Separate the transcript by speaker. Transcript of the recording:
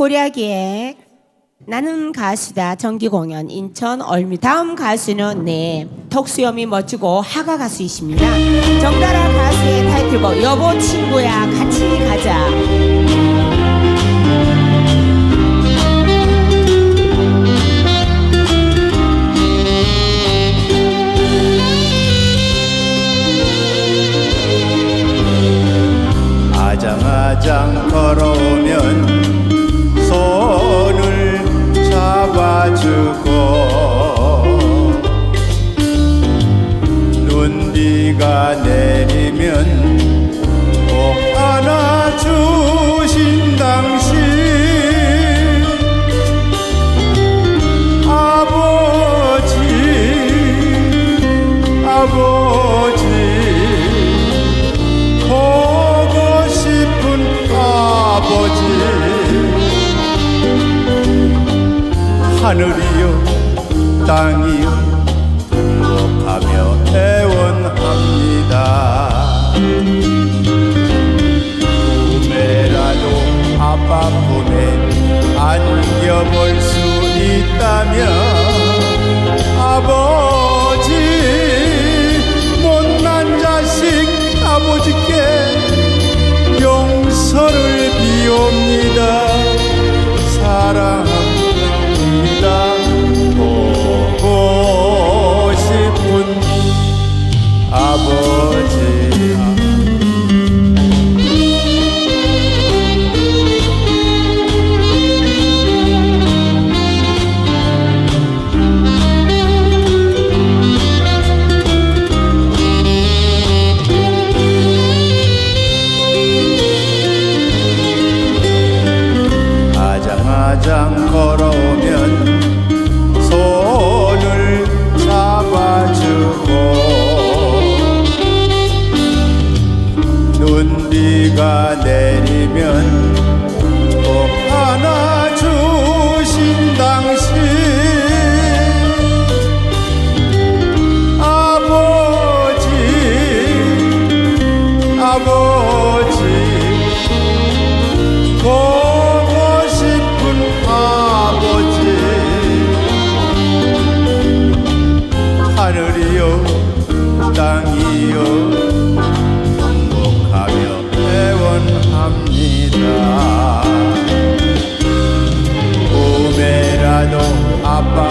Speaker 1: 고려기획 나는 가수다 정기 공연 인천 얼미 다음 가수는 네 턱수염이 멋지고 하가 가수이십니다. 정다라 가수의 타이틀곡 여보 친구야 같이 가자.
Speaker 2: 아장아장 비가 내리면 꼭 안아주신 당신. 아버지 아버지 보고 싶은 아버지. 하늘이여 땅이여 볼 수 있다면 가장 걸어오면 손을 잡아주고 눈비가 내리면 꼭 하나 합니다. 꿈에라도 아빠